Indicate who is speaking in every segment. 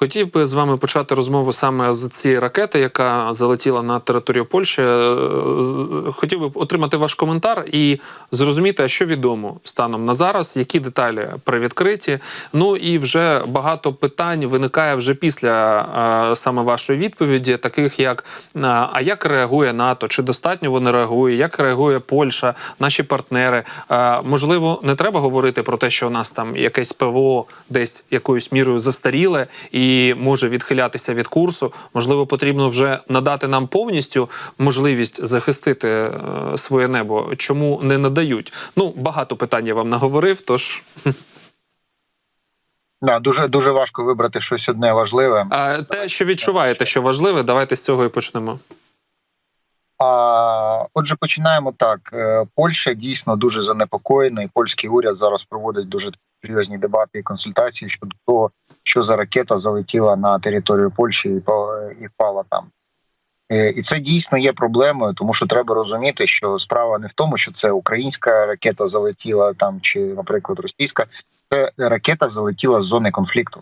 Speaker 1: Хотів би з вами почати розмову саме з цієї ракети, яка залетіла на територію Польщі. Е, Хотів би отримати ваш коментар і зрозуміти, що відомо станом на зараз, які деталі привідкриті. Ну і вже багато питань виникає вже після е, саме вашої відповіді, таких як е, а як реагує НАТО, чи достатньо вони реагує, як реагує Польща, наші партнери. Можливо, не треба говорити про те, що у нас там якесь ПВО десь якоюсь мірою застаріле і може відхилятися від курсу. Можливо, потрібно вже надати нам повністю можливість захистити е, своє небо. Чому не надають? Ну багато питань я вам наговорив. Тож
Speaker 2: Да, дуже дуже важко вибрати щось одне важливе.
Speaker 1: а те, що відчуваєте, що важливе, давайте з цього і почнемо.
Speaker 2: А отже, починаємо так. Е, Польща дійсно дуже занепокоєна, і польський уряд зараз проводить дуже серйозні дебати і консультації щодо того, що за ракета залетіла на територію Польщі і і впала там. Е, І це дійсно є проблемою, тому що треба розуміти, що справа не в тому, що це українська ракета залетіла там, чи, наприклад, російська. Це ракета залетіла з зони конфлікту.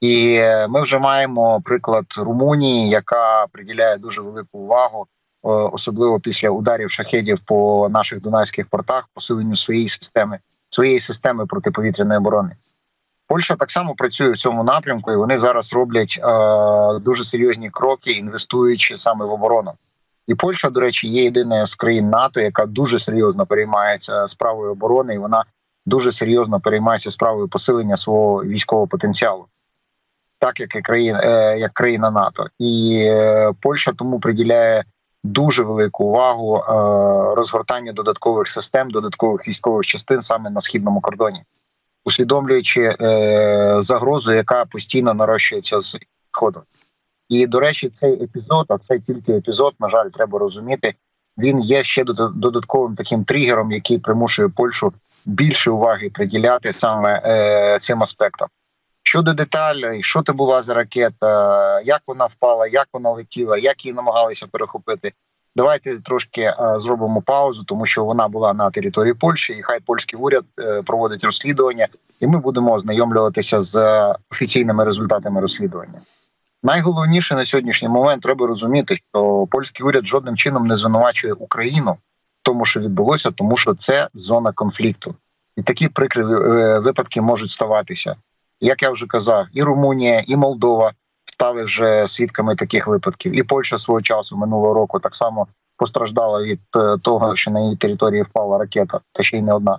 Speaker 2: І е, ми вже маємо приклад Румунії, яка приділяє дуже велику увагу, особливо після ударів шахедів по наших дунайських портах, посиленню своєї системи, своєї системи протиповітряної оборони. Польща так само працює в цьому напрямку, і вони зараз роблять е, дуже серйозні кроки, інвестуючи саме в оборону. І Польща, до речі, є єдиною з країн НАТО, яка дуже серйозно переймається справою оборони, і вона дуже серйозно переймається справою посилення свого військового потенціалу, так як і країна, е, як країна НАТО, і е, Польща тому приділяє дуже велику увагу е, розгортанню додаткових систем, додаткових військових частин саме на східному кордоні, усвідомлюючи е, загрозу, яка постійно нарощується з сходу. І до речі, цей епізод, а це тільки епізод, на жаль, треба розуміти. Він є ще дода- додатковим таким тригером, який примушує Польщу більше уваги приділяти саме е, цим аспектам. Щодо деталей, що це була за ракета, як вона впала, як вона летіла, як її намагалися перехопити. Давайте трошки е, зробимо паузу, тому що вона була на території Польщі, і хай польський уряд е, проводить розслідування, і ми будемо ознайомлюватися з офіційними результатами розслідування. Найголовніше на сьогоднішній момент треба розуміти, що польський уряд жодним чином не звинувачує Україну в тому, що відбулося, тому що це зона конфлікту, і такі прикрі е, випадки можуть ставатися. Як я вже казав, і Румунія, і Молдова стали вже свідками таких випадків, і Польща свого часу минулого року так само постраждала від е, того, що на її території впала ракета, та ще й не одна.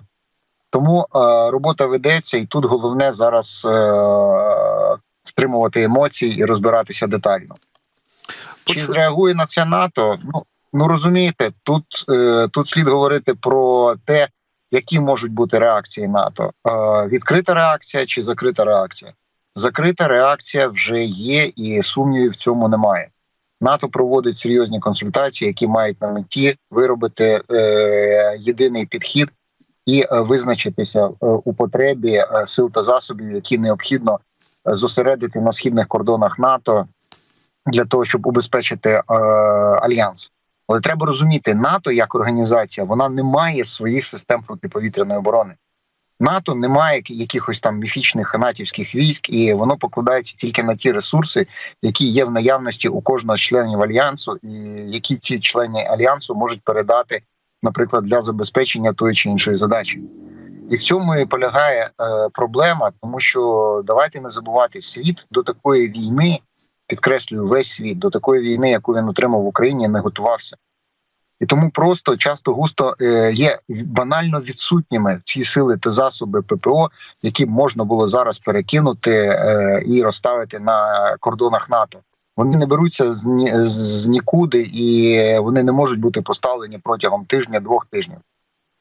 Speaker 2: Тому е, робота ведеться, і тут головне зараз е, стримувати емоції і розбиратися детально. Чи зреагує на це НАТО? Ну ну розумієте, тут, е, тут слід говорити про те, які можуть бути реакції НАТО: е, відкрита реакція чи закрита реакція. Закрита реакція вже є, і сумнівів в цьому немає. НАТО проводить серйозні консультації, які мають на меті виробити е, єдиний підхід і е, визначитися е, у потребі сил та засобів, які необхідно зосередити на східних кордонах НАТО для того, щоб убезпечити е, альянс. Але треба розуміти, НАТО як організація вона не має своїх систем протиповітряної оборони. НАТО не має якихось там міфічних натівських військ, і воно покладається тільки на ті ресурси, які є в наявності у кожного з членів альянсу, і які ці члени альянсу можуть передати, наприклад, для забезпечення тої чи іншої задачі. І в цьому і полягає е, проблема, тому що давайте не забувати, світ до такої війни, підкреслюю, весь світ до такої війни, яку він отримав в Україні, не готувався. І тому просто часто густо е, є банально відсутніми ці сили та засоби ППО, які можна було зараз перекинути е, і розставити на кордонах НАТО. Вони не беруться з, ні, з нікуди і вони не можуть бути поставлені протягом тижня-двох тижнів.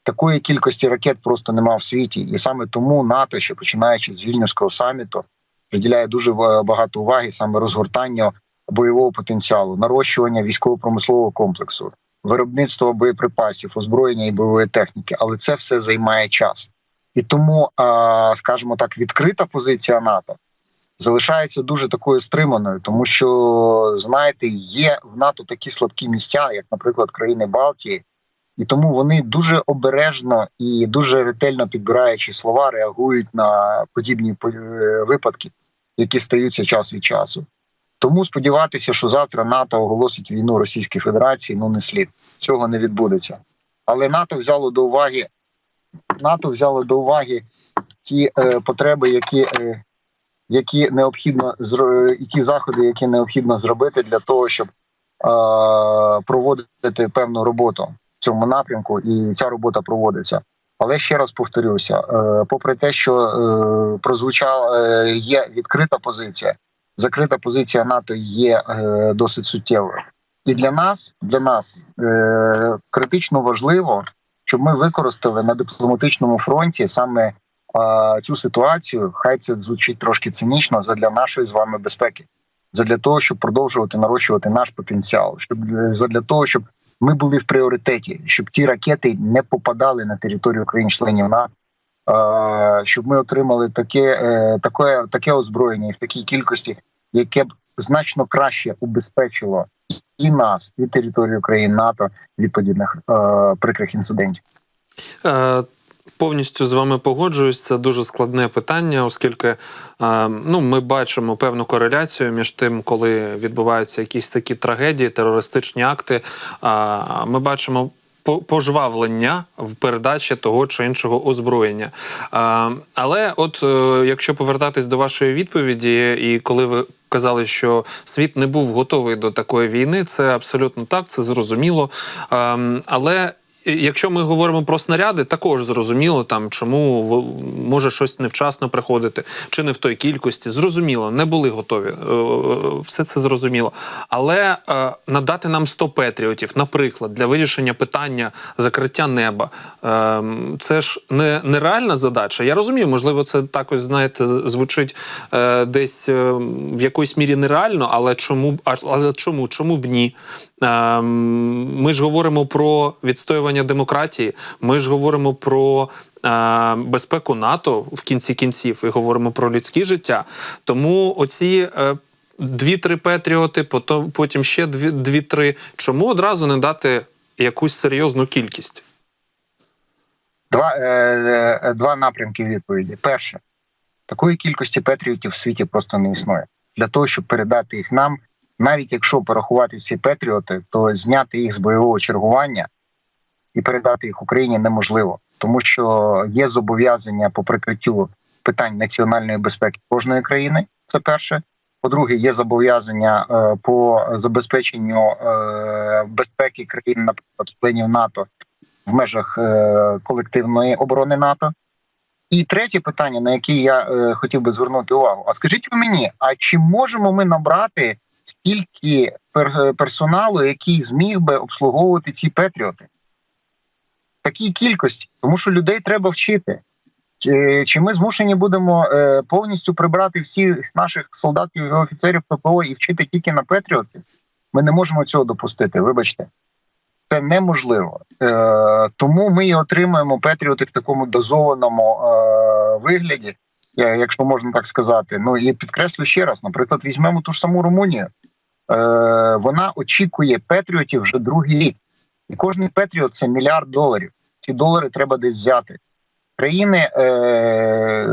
Speaker 2: Такої кількості ракет просто нема в світі, і саме тому НАТО, ще починаючи з вільнюського саміту, приділяє дуже ба- багато уваги саме розгортанню бойового потенціалу, нарощування військово-промислового комплексу, виробництво боєприпасів, озброєння і бойової техніки, але це все займає час. І тому, скажімо так, відкрита позиція НАТО залишається дуже такою стриманою, тому що знаєте, є в НАТО такі слабкі місця, як, наприклад, країни Балтії, І тому вони дуже обережно і дуже ретельно підбираючи слова, реагують на подібні е, випадки, які стаються час від часу. Тому сподіватися, що завтра НАТО оголосить війну Російській Федерації, ну не слід. Цього не відбудеться. Але НАТО взяло до уваги НАТО взяло до уваги ті е, потреби, які е, які необхідно і ті заходи, які необхідно зробити для того, щоб е, проводити певну роботу в цьому напрямку, і ця робота проводиться. Але ще раз повторюся: е, попри те, що е, прозвучала е, є відкрита позиція, закрита позиція НАТО є досить суттєвою. І для нас, для нас критично важливо, щоб ми використали на дипломатичному фронті саме цю ситуацію. Хай це звучить трошки цинічно задля нашої з вами безпеки, задля того, щоб продовжувати нарощувати наш потенціал, щоб задля того, щоб ми були в пріоритеті, щоб ті ракети не попадали на територію країн-членів НАТО, щоб ми отримали таке, е, таке, таке озброєння в такій кількості, яке б значно краще убезпечило і нас, і територію країн НАТО від подібних е, прикрих інцидентів.
Speaker 1: Е, Повністю з вами погоджуюсь. Це дуже складне питання, оскільки е, ну, ми бачимо певну кореляцію між тим, коли відбуваються якісь такі трагедії, терористичні акти. Ми бачимо. Пожвавлення в передачі того чи іншого озброєння. Але, от е, якщо повертатись до вашої відповіді, і коли ви казали, що світ не був готовий до такої війни, це абсолютно так, це зрозуміло. А, але Якщо ми говоримо про снаряди, також зрозуміло там, чому може щось невчасно приходити, чи не в той кількості. Зрозуміло, не були готові. Е, е, Все це зрозуміло. Але е, надати нам 100 петріотів, наприклад, для вирішення питання закриття неба, це ж не нереальна задача. Я розумію, можливо, це також знаєте, звучить десь в якоїсь мірі нереально, але чому але чому? Чому б ні? Ем, Ми ж говоримо про відстоювання демократії. Ми ж говоримо про е, безпеку НАТО в кінці кінців і говоримо про людське життя. Тому оці. е, Дві-три патріоти, потім, ще дві- дві-три. Чому одразу не дати якусь серйозну кількість?
Speaker 2: Два, е, е, два напрямки відповіді. Перше, такої кількості патріотів в світі просто не існує. Для того, щоб передати їх нам, навіть якщо порахувати всі патріоти, то зняти їх з бойового чергування і передати їх Україні неможливо, тому що є зобов'язання по прикриттю питань національної безпеки кожної країни. Це перше. По-друге, є зобов'язання е, по забезпеченню е, безпеки країн, наприклад, членів НАТО в межах е, колективної оборони НАТО. І третє питання, на яке я хотів би звернути увагу: а скажіть ви мені, а чи можемо ми набрати стільки персоналу, який зміг би обслуговувати ці патріоти? В такій кількості, тому що людей треба вчити. Чи, чи ми змушені будемо е, повністю прибрати всіх наших солдатів і офіцерів ППО і вчити тільки на патріотів? Ми не можемо цього допустити. Вибачте, це неможливо. Е, тому ми і отримуємо патріоти в такому дозованому е, вигляді, якщо можна так сказати. Ну і підкреслю ще раз: наприклад, візьмемо ту ж саму Румунію. Е, вона очікує патріотів вже другий рік, і кожний патріот це мільярд доларів. Ці долари треба десь взяти. Країни е,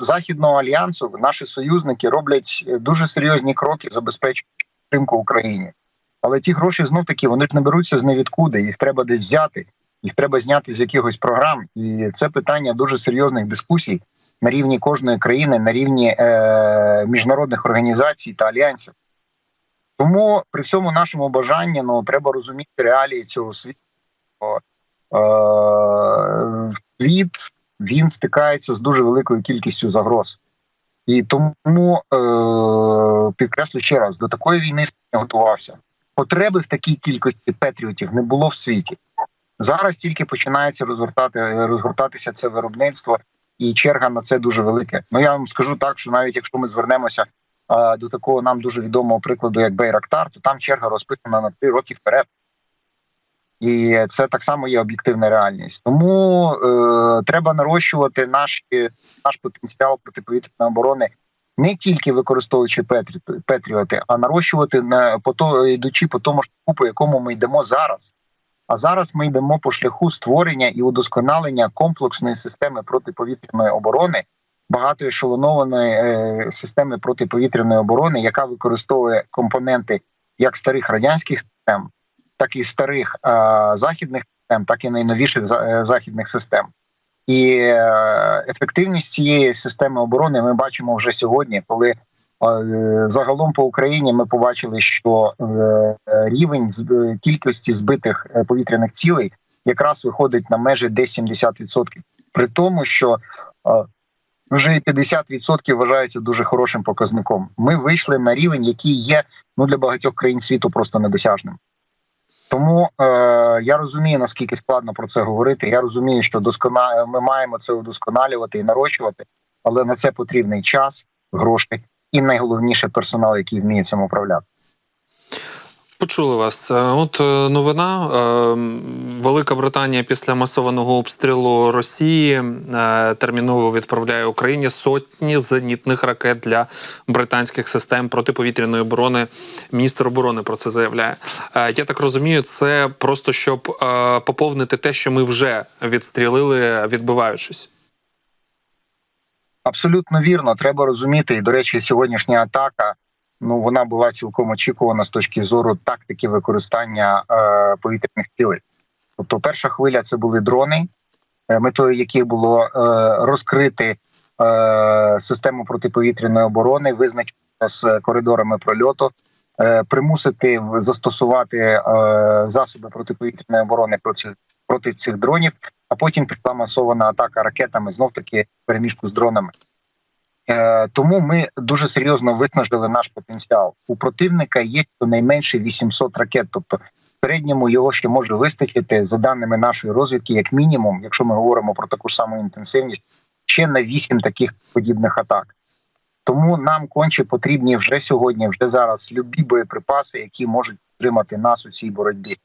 Speaker 2: Західного альянсу, наші союзники роблять дуже серйозні кроки, забезпечують підтримку Україні. Але ті гроші знов таки вони ж не беруться з невідкуди. Їх треба десь взяти, їх треба зняти з якихось програм. І це питання дуже серйозних дискусій на рівні кожної країни, на рівні е, міжнародних організацій та альянсів. Тому при всьому нашому бажанні ну треба розуміти реалії цього світу. Е, світ він стикається з дуже великою кількістю загроз. І тому е, підкреслю ще раз: до такої війни не готувався. Потреби в такій кількості патріотів не було в світі. Зараз тільки починається розгортати розгортатися це виробництво, і черга на це дуже велика. Ну я вам скажу так, що навіть якщо ми звернемося е, до такого нам дуже відомого прикладу, як Бейрактар, то там черга розписана на три роки вперед. І це так само є об'єктивна реальність. Тому е, треба нарощувати наш, наш потенціал протиповітряної оборони не тільки використовуючи Петрі, Петріоти, а нарощувати на по то йдучи по тому ж по якому ми йдемо зараз. А зараз ми йдемо по шляху створення і удосконалення комплексної системи протиповітряної оборони, багатоешелонованої е, системи протиповітряної оборони, яка використовує компоненти як старих радянських систем, так і старих е, західних систем, так і найновіших е, західних систем. І е, ефективність цієї системи оборони ми бачимо вже сьогодні, коли загалом по Україні ми побачили, що е, рівень е, кількості збитих е, повітряних цілей якраз виходить на межі десь 70%. При тому, що е, вже і 50% вважається дуже хорошим показником. Ми вийшли на рівень, який є ну для багатьох країн світу просто недосяжним. Тому е, я розумію, наскільки складно про це говорити. Я розумію, що доскона... ми маємо це удосконалювати і нарощувати, але на це потрібний час, гроші і найголовніше персонал, який вміє цим управляти.
Speaker 1: Почули вас. Е, От е, новина. е, Велика Британія після масованого обстрілу Росії терміново відправляє Україні сотні зенітних ракет для британських систем протиповітряної оборони. Міністр оборони про це заявляє. Я так розумію, це просто щоб поповнити те, що ми вже відстрілили, відбиваючись.
Speaker 2: Абсолютно вірно, треба розуміти. І до речі, сьогоднішня атака ну вона була цілком очікувана з точки зору тактики використання е, повітряних цілей. Тобто, перша хвиля це були дрони, е, метою яких було е, розкрити е, систему протиповітряної оборони, визначити з коридорами прольоту, е, примусити застосувати е, засоби протиповітряної оборони проти, проти цих дронів. А потім пішла масована атака ракетами, знов таки переміжку з дронами. Е, тому ми дуже серйозно виснажили наш потенціал. У противника є щонайменше 800 ракет. Тобто, в середньому його ще може вистачити за даними нашої розвідки, як мінімум, якщо ми говоримо про таку ж саму інтенсивність, ще на 8 таких подібних атак. Тому нам конче потрібні вже сьогодні, вже зараз любі боєприпаси, які можуть підтримати нас у цій боротьбі.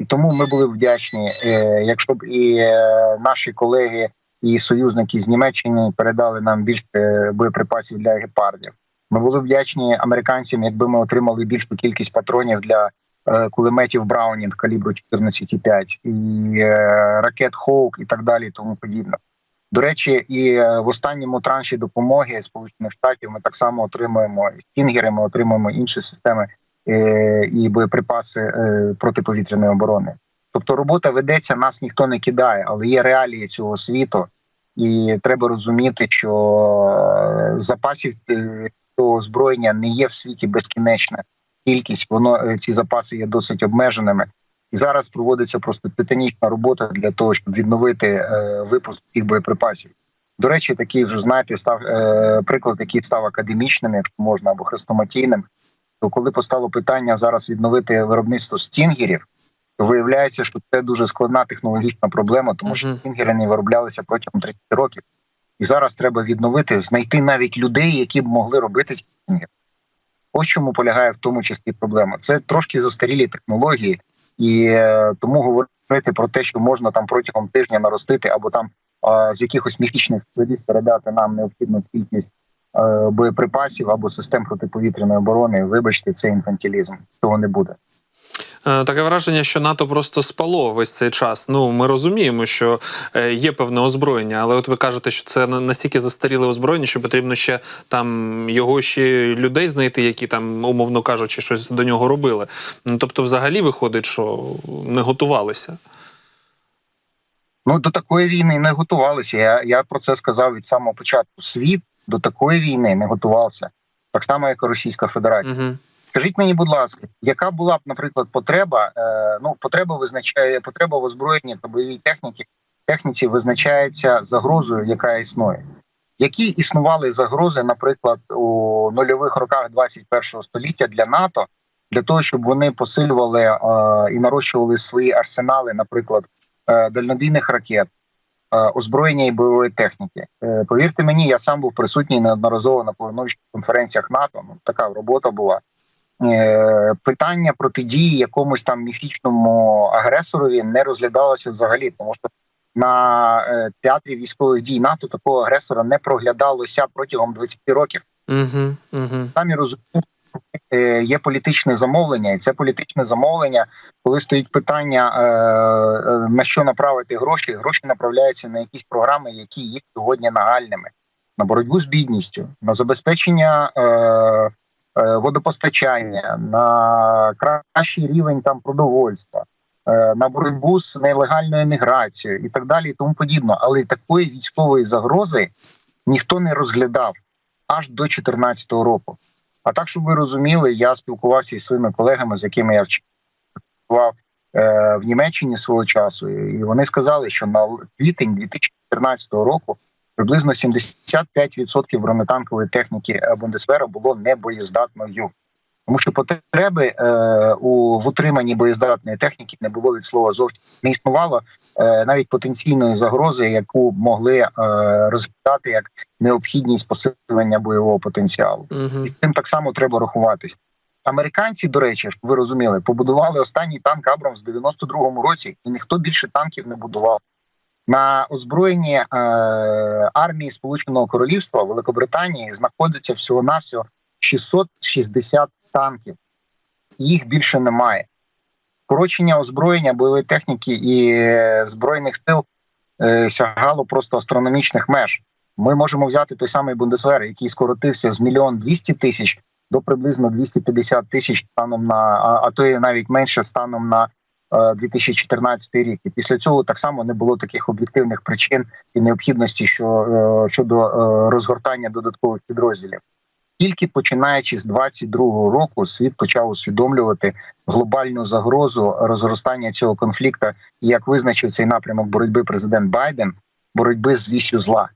Speaker 2: І тому ми були вдячні, е, якщо б і е, наші колеги і союзники з Німеччини передали нам більше боєприпасів для гепардів. Ми були вдячні американцям, якби ми отримали більшу кількість патронів для е, кулеметів Браунінг калібру 14,5 і е, ракет Хоук і так далі, тому подібне. До речі, і е, в останньому транші допомоги Сполучених Штатів ми так само отримуємо стінгери, ми отримуємо інші системи е, і боєприпаси е, протиповітряної оборони. Тобто робота ведеться, нас ніхто не кидає, але є реалії цього світу, і треба розуміти, що е, запасів е, цього озброєння не є в світі безкінечна кількість. Воно е, ці запаси є досить обмеженими. І зараз проводиться просто титанічна робота для того, щоб відновити е, випуск цих боєприпасів. До речі, такий вже знаєте, став е, приклад, який став академічним, якщо можна, або хрестоматійним. То коли постало питання зараз відновити виробництво стінгерів, то виявляється, що це дуже складна технологічна проблема, тому що стінгери не вироблялися протягом 30 років. І зараз треба відновити, знайти навіть людей, які б могли робити стінгери. Ось чому полягає в тому числі проблема. Це трошки застарілі технології, і е, тому говорити про те, що можна там протягом тижня наростити, або там з якихось міфічних складів передати нам необхідну кількість боєприпасів або систем протиповітряної оборони. Вибачте, це інфантилізм. Цього не буде.
Speaker 1: Е, Таке враження, що НАТО просто спало весь цей час. Ну ми розуміємо, що е, є певне озброєння, але от ви кажете, що це настільки застаріле озброєння, що потрібно ще там його ще людей знайти, які там, умовно кажучи, щось до нього робили. Ну тобто, взагалі виходить, що не готувалися.
Speaker 2: Ну до такої війни не готувалися. Я, я про це сказав від самого початку. Світ до такої війни не готувався, так само, як і Російська Федерація.
Speaker 1: Угу.
Speaker 2: Скажіть мені, будь ласка, яка була б, наприклад, потреба? Е, ну, потреба визначає потреба в озброєнні та бойовій техніці. Техніці визначається загрозою, яка існує. Які існували загрози, наприклад, у нульових роках 21 століття для НАТО, для того, щоб вони посилювали е, і нарощували свої арсенали, наприклад, е, дальнобійних ракет, озброєння і бойової техніки. Е, повірте мені, я сам був присутній неодноразово на плануючих конференціях НАТО. Ну така робота була. Е, питання протидії якомусь там міфічному агресорові не розглядалося взагалі, тому що на е, театрі військових дій НАТО такого агресора не проглядалося протягом 20 років.
Speaker 1: Угу. Угу.
Speaker 2: Самі розумієте, е, є політичне замовлення, і це політичне замовлення, коли стоїть питання е, е, на що направити гроші, гроші направляються на якісь програми, які є сьогодні нагальними на боротьбу з бідністю, на забезпечення е, е, водопостачання, на кращий рівень там продовольства, е, на боротьбу з нелегальною міграцією і так далі, і тому подібне. Але такої військової загрози ніхто не розглядав аж до 2014 року. А так, щоб ви розуміли, я спілкувався із своїми колегами, з якими я вчивав е, в Німеччині свого часу, і вони сказали, що на квітень 2014 року приблизно 75% бронетанкової техніки Бундесвера було небоєздатною. Тому що потреби е, у в утриманні боєздатної техніки не було від слова зовсім не існувало е, навіть потенційної загрози, яку могли е, розглядати як необхідність посилення бойового потенціалу.
Speaker 1: Угу.
Speaker 2: І з цим так само треба рахуватись. Американці, до речі, щоб ви розуміли, побудували останній танк Абрамс в 92-му році, і ніхто більше танків не будував. На озброєнні е, армії Сполученого Королівства Великобританії знаходиться всього навсього 660 танків. Їх більше немає. Скорочення озброєння бойової техніки і е, збройних сил е, сягало просто астрономічних меж. Ми можемо взяти той самий Бундесвер, який скоротився з мільйон двісті тисяч до приблизно 250 тисяч станом на а, то і навіть менше станом на е, 2014 рік. І після цього так само не було таких об'єктивних причин і необхідності, що е, щодо е, розгортання додаткових підрозділів. Тільки починаючи з 22-го року, світ почав усвідомлювати глобальну загрозу розростання цього конфлікту, і як визначив цей напрямок боротьби президент Байден, боротьби з вісю зла.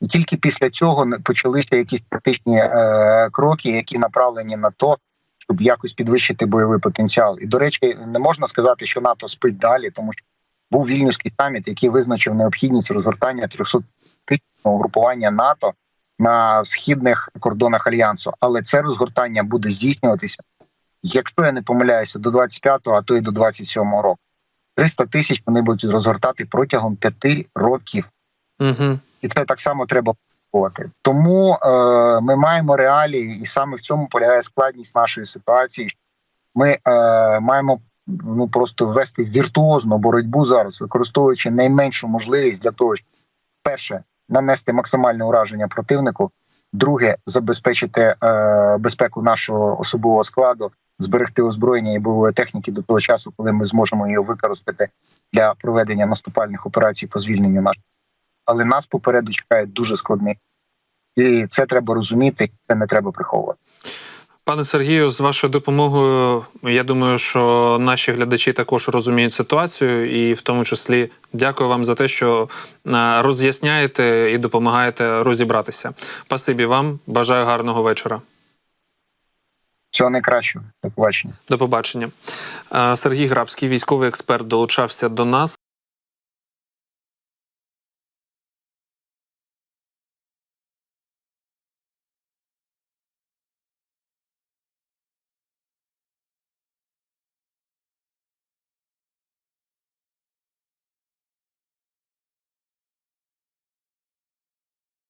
Speaker 2: І тільки після цього почалися якісь практичні е, кроки, які направлені на то, щоб якось підвищити бойовий потенціал. І до речі, не можна сказати, що НАТО спить далі, тому що був вільнюський саміт, який визначив необхідність розгортання 300 тисячного групування НАТО на східних кордонах альянсу. Але це розгортання буде здійснюватися, якщо я не помиляюся, до 25-го, а то і до 27-го року. 300 тисяч вони будуть розгортати протягом п'яти років
Speaker 1: Угу.
Speaker 2: і це так само треба враховувати. Тому е, ми маємо реалії, і саме в цьому полягає складність нашої ситуації. Ми е, маємо ну просто ввести віртуозну боротьбу зараз, використовуючи найменшу можливість для того, щоб перше нанести максимальне ураження противнику, друге забезпечити е, безпеку нашого особового складу, зберегти озброєння і бойової техніки до того часу, коли ми зможемо її використати для проведення наступальних операцій по звільненню наших але нас попереду чекає дуже складний. І це треба розуміти, це не треба приховувати.
Speaker 1: Пане Сергію, з вашою допомогою, я думаю, що наші глядачі також розуміють ситуацію, і в тому числі дякую вам за те, що е, роз'ясняєте і допомагаєте розібратися. Спасибі вам, бажаю гарного вечора.
Speaker 2: Всього найкращого. До побачення.
Speaker 1: До побачення. Е, Сергій Грабський, військовий експерт, долучався до нас.